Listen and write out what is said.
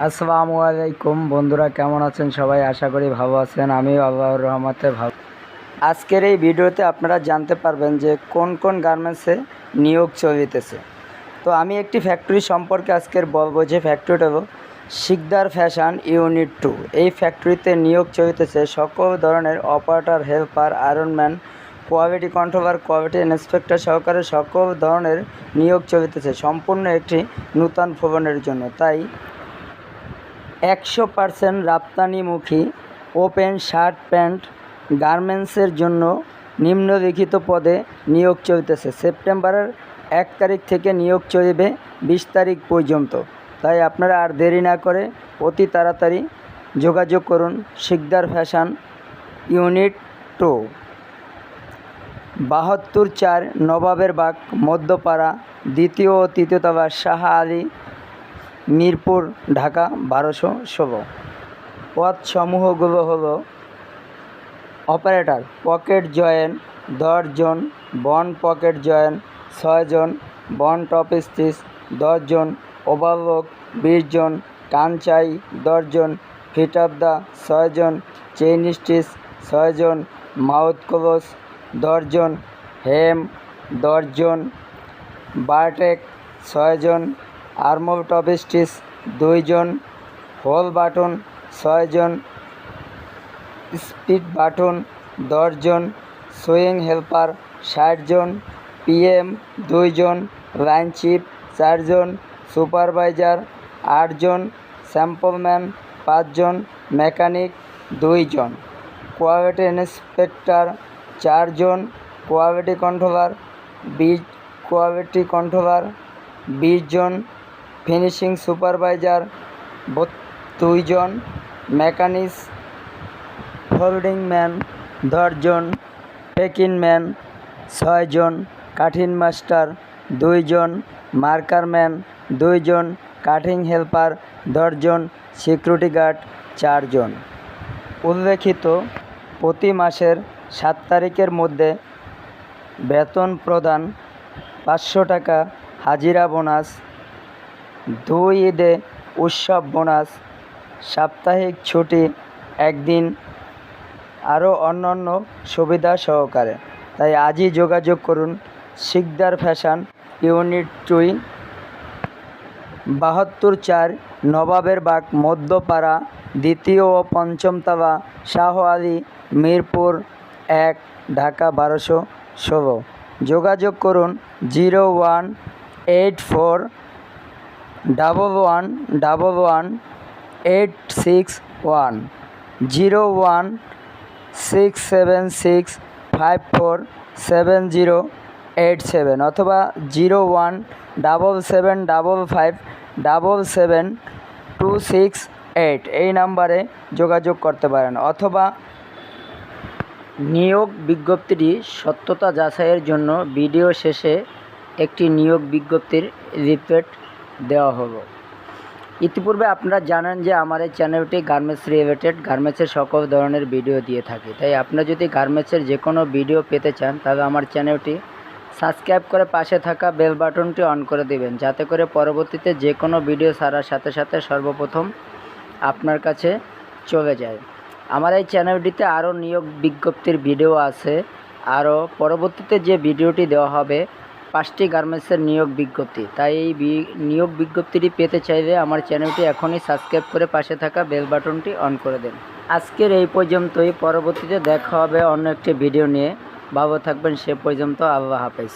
আসসালামু আলাইকুম। বন্ধুরা, কেমন আছেন? সবাই আশা করি ভালো আছেন। আমি আল্লাহর রহমতে ভালো। আজকের এই ভিডিওতে আপনারা জানতে পারবেন যে কোন কোন গার্মেন্টসে নিয়োগ চলিতেছে। তো আমি একটি ফ্যাক্টরি সম্পর্কে আজকের বলব, যে ফ্যাক্টরিটা শিকদার ফ্যাশন ইউনিট টু। এই ফ্যাক্টরিতে নিয়োগ চলিতেছে সকল ধরনের operator helper ironman quality controller quality inspector সহকারে সকল ধরনের নিয়োগ চলিতেছে। সম্পূর্ণ একটি নূতন ভবনের জন্য। তাই একশো পার্সেন্ট রপ্তানিমুখী ওপেন শার্ট প্যান্ট গার্মেন্টসের জন্য নিম্নলিখিত পদে নিয়োগ চলতেছে। সেপ্টেম্বরের এক তারিখ থেকে নিয়োগ চলবে বিশ তারিখ পর্যন্ত। তাই আপনারা আর দেরি না করে অতি তাড়াতাড়ি যোগাযোগ করুন শিকদার ফ্যাশন ইউনিট টু। বাহাত্তর চার নবাবের বাগ মধ্যপাড়া দ্বিতীয় ও তৃতীয় তলা শাহ আলী মিরপুর, ঢাকা, বারোশো ষোলো। পদ সমূহগুলো হলো অপারেটর, পকেট জয়েন্ট দশজন বন পকেট জয়েন্ট ছয়জন বন টপ স্টিচ দশজন ওভারলোক, বিশ জন, কানচাই দশজন ফিট অফ দ্য ছয়জন চেইন স্টিচ ছয়জন মাউথ ক্লোজ দশজন হেম দশজন বারটেক ছয়জন আর্মল টপ স্টিচ দুইজন, হোল বাটন ছয়জন, স্পিড বাটন দশজন, সুইং হেল্পার ষাটজন, পিএম দুইজন, লাইন চিপ চারজন, সুপারভাইজার আটজন, স্যাম্পলম্যান পাঁচজন, মেকানিক দুইজন, কোয়ালিটি ইন্সপেক্টর চারজন, কোয়ালিটি কন্ট্রোলার বিশ কোয়ালিটি কন্ট্রোলার বিশ জন ফিনিশিং সুপারভাইজার দুইজন মেকানিক্স হোল্ডিং ম্যান দশজন পেকিং ম্যান ছয়জন কাঠিন মাস্টার দুইজন মার্কার ম্যান দুইজন কাটিং হেল্পার দশজন সিকিউরিটি গার্ড চারজন উল্লেখিত, প্রতি মাসের সাত তারিখের মধ্যে বেতন প্রদান পাঁচশো টাকা হাজিরা বোনাস দুই ঈদে উৎসব বোনাস, সাপ্তাহিক ছুটি একদিন, আরও অন্যান্য সুবিধা সহকারে। তাই আজই যোগাযোগ করুন শিকদার ফ্যাশন ইউনিট টুই, বাহাত্তর চার নবাবের বাগ, মধ্যপাড়া, দ্বিতীয় ও পঞ্চমতলা শাহ আলী, মিরপুর এক, ঢাকা বারোশো ষোলো। যোগাযোগ করুন zero one eight four double one double one eight six one zero one six seven six five four seven zero eight seven অথবা zero one double seven double five double seven two six eight এই নাম্বারে যোগাযোগ করতে পারেন। অথবা নিয়োগ বিজ্ঞপ্তিটি সত্যতা যাচাইয়ের জন্য ভিডিও শেষে একটি নিয়োগ বিজ্ঞপ্তির রিপোর্ট দেওয়া হলো। ইতিপূর্বে আপনারা জানেন যে আমার এই চ্যানেলটি গার্মেন্টস রিলেটেড, গার্মেন্টসের সকল ধরনের ভিডিও দিয়ে থাকি। তাই আপনারা যদি গার্মেন্টসের যে কোনো ভিডিও পেতে চান, তাহলে আমার চ্যানেলটি সাবস্ক্রাইব করে পাশে থাকা বেল বাটনটি অন করে দিবেন, যাতে করে পরবর্তীতে যে কোনো ভিডিও ছাড়ার সাথে সাথে সর্বপ্রথম আপনার কাছে চলে যায়। আমার এই চ্যানেলটিতে আরও নিয়োগ বিজ্ঞপ্তির ভিডিও আছে। আরও পরবর্তীতে যে ভিডিওটি দেওয়া হবে পাঁচটি গার্মেন্টসের নিয়োগ বিজ্ঞপ্তি। তাই এই নিয়োগ বিজ্ঞপ্তিটি পেতে চাইলে আমার চ্যানেলটি এখনই সাবস্ক্রাইব করে পাশে থাকা বেল বাটনটি অন করে দেন। আজকের এই পর্যন্তই। পরবর্তীতে দেখা হবে অন্য একটি ভিডিও নিয়ে। ভালো থাকবেন। সে পর্যন্ত আল্লাহ হাফেজ।